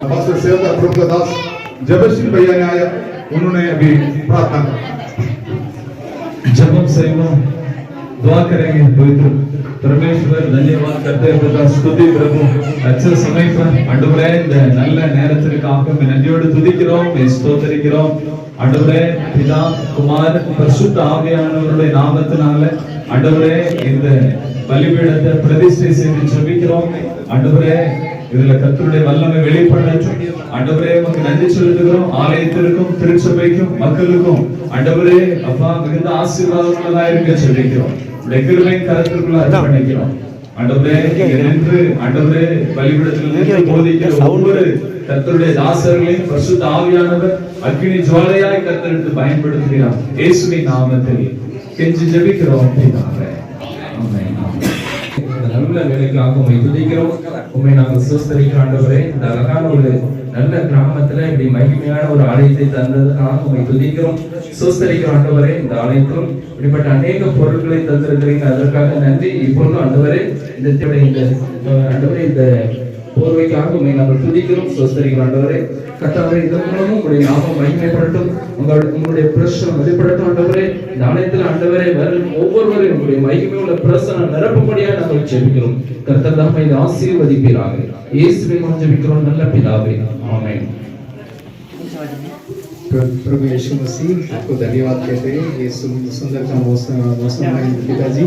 Pastor सेवक प्रभु दास जबरसिंह भैया ने आया उन्होंने अभी प्रार्थना जब हम संगम दुआ करेंगे पवित्र परमेश्वर धन्यवाद करते हैं पिता स्तुति प्रभु अच्छे समय पर ஆண்டவரே இந்த நல்ல நேரத்திற்காக உம்மை நன்றியோடு துதிக்கிறோம் உம்மை ஸ்தோத்தரிக்கிறோம் ஆண்டவரே பிதா குமார் பரிசுத்த ஆவியானவருடைய நாமத்தினால ஆண்டவரே இந்த பலிபீடத்தை பிரதிஷ்டை செய்து ஜெபிக்கிறோம் ஆண்டவரே இதுல கர்த்தருடைய வல்லமை வெளிப்படட்டும் ஆண்டவரே உமக்கு நன்றி செலுத்துகிறோம் ஆலயத்திற்கும் திருச்சபைக்கும் மக்களுக்கும் ஆண்டவரே அப்பா மிகுந்த ஆசீர்வாதங்களா இருக்க சொல்லிக்கிறோம் உடைய கிருபை கருத்திற்குள்ள அர்ப்பணிக்கிறோம். ஆண்டவரே இங்க நின்று ஆண்டவரே பலிபீடத்தில் நின்று போதிக்கிற ஒவ்வொரு கர்த்தருடைய தாசர்களையும் பரிசுத்த ஆவியானவர் அக்கினி ஜுவாலையாய் கர்த்தருக்கு பயன்படுத்துகிறார். இயேசுவின் நாமத்தில் கெஞ்சி ஜெபிக்கிறோம். இந்த நல்ல வேலைக்காக உண்மை துதிக்கிறோம். உண்மை நாங்கள் சுஸ்தரிக்க ஆண்டவரே இந்த அழகான ஒரு நல்ல கிராமத்துல இப்படி மகிமையான ஒரு ஆலயத்தை தந்ததுக்காக உண்மை துதிக்கிறோம். சுஸ்தரிக்க ஆண்டவரே இந்த ஆலயத்திலும் இப்படிப்பட்ட அநேக பொருட்களை தந்திருக்கிறீங்க. அதற்காக நன்றி. இப்பொழுதும் ஆண்டவரே இந்த இந்த ஆண்டவரே இந்த போர்வைக்காக உண்மை நாங்கள் துதிக்கிறோம். சுஸ்தரிக்கிற ஆண்டவரே கத்தாவே இதன் மூலமும் உங்களுடைய நாமம் மகிமைப்படட்டும். உங்களுடைய உங்களுடைய பிரசனம் வெளிப்படட்டும் ஆண்டவரே. இந்த ஆலயத்தில் ஆண்டவரே வரும் ஒவ்வொருவரையும் உங்களுடைய மகிமை உள்ள பிரசனம் நிரப்பும்படியாக நாங்கள் ஜெபிக்கிறோம். கர்த்தர் தாமே இதை ஆசீர்வதிப்பீராக. இயேசுவை ஜெபிக்கிறோம். நல்ல பிதாவே. ஆமேன். प्रभु यीशु मसीह आपको धन्यवाद कहते हैं। ये सुंदर का मौसम मौसम में पिताजी।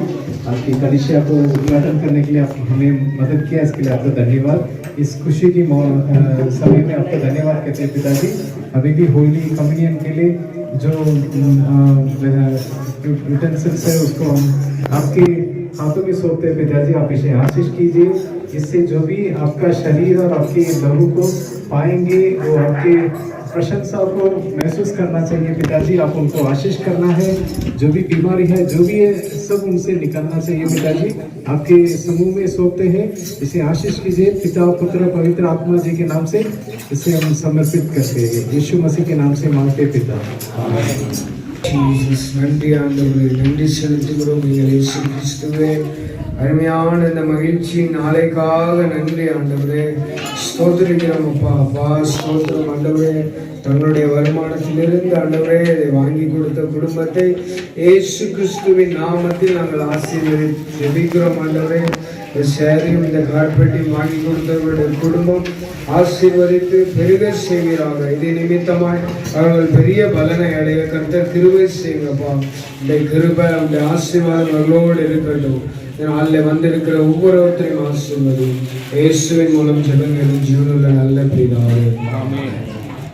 आपकी कलिशिया को उद्घाटन करने के लिए आप हमें मदद किया, इसके लिए आपका धन्यवाद। इस खुशी की समय में आपको धन्यवाद कहते हैं पिताजी। अभी भी होली कम्युनियन के लिए जो यूटेंसिल्स है, उसको हम आपके हाथों में सौंपते हैं पिताजी। आप इसे आशीष कीजिए। इससे जो भी आपका शरीर और आपके लहू को पाएँगे, वो आपके प्रशंसा को महसूस करना चाहिए, पिताजी, आप उनको आशीष करना है। जो भी बीमारी है, जो भी है, सब उनसे निकलना चाहिए, पिताजी। आपके समूह में सोते हैं। इसे आशीष कीजिए, पिता पुत्र, पवित्र आत्मा जी के नाम से इसे हम समर्पित करते हैं। यीशु मसीह के नाम से मांगते पिता। ஜீசஸ் நன்றி ஆண்டவரே நன்றி செலுத்துகிறோம் நீங்கள் இயேசு கிறிஸ்துவே. அருமையான இந்த மகிழ்ச்சியின் நாளைக்காக நன்றி ஆண்டவரே. ஸ்தோத்திரிக்கிறோம் அப்பா அப்பா ஸ்தோத்திரம் ஆண்டவரே. தங்களுடைய வருமானத்திலிருந்து ஆண்டவரே இதை வாங்கி கொடுத்த குடும்பத்தை ஏசு கிறிஸ்துவின் நாமத்தில் நாங்கள் ஆசீர்வதி ஜெபிக்கிறோம் ஆண்டவரே. இந்த சேரையும் இந்த கார்பெட்டையும் வாங்கி கொடுத்தவர்களுடைய குடும்பம் ஆசீர்வதித்து பெருக செய்வீராக. இது நிமித்தமாய் அவர்கள் பெரிய பலனை அடைய கருத்த கிருபை செய்யுங்கப்பா. இந்த கிருபை அந்த ஆசீர்வாதம் அவர்களோடு இருக்கட்டும். இந்த நாளில் வந்திருக்கிற ஒவ்வொருத்தரையும் ஆசீர்வதி இயேசுவின் மூலம் ஜெபங்களின் ஜீவனில் நல்ல பிதாவே.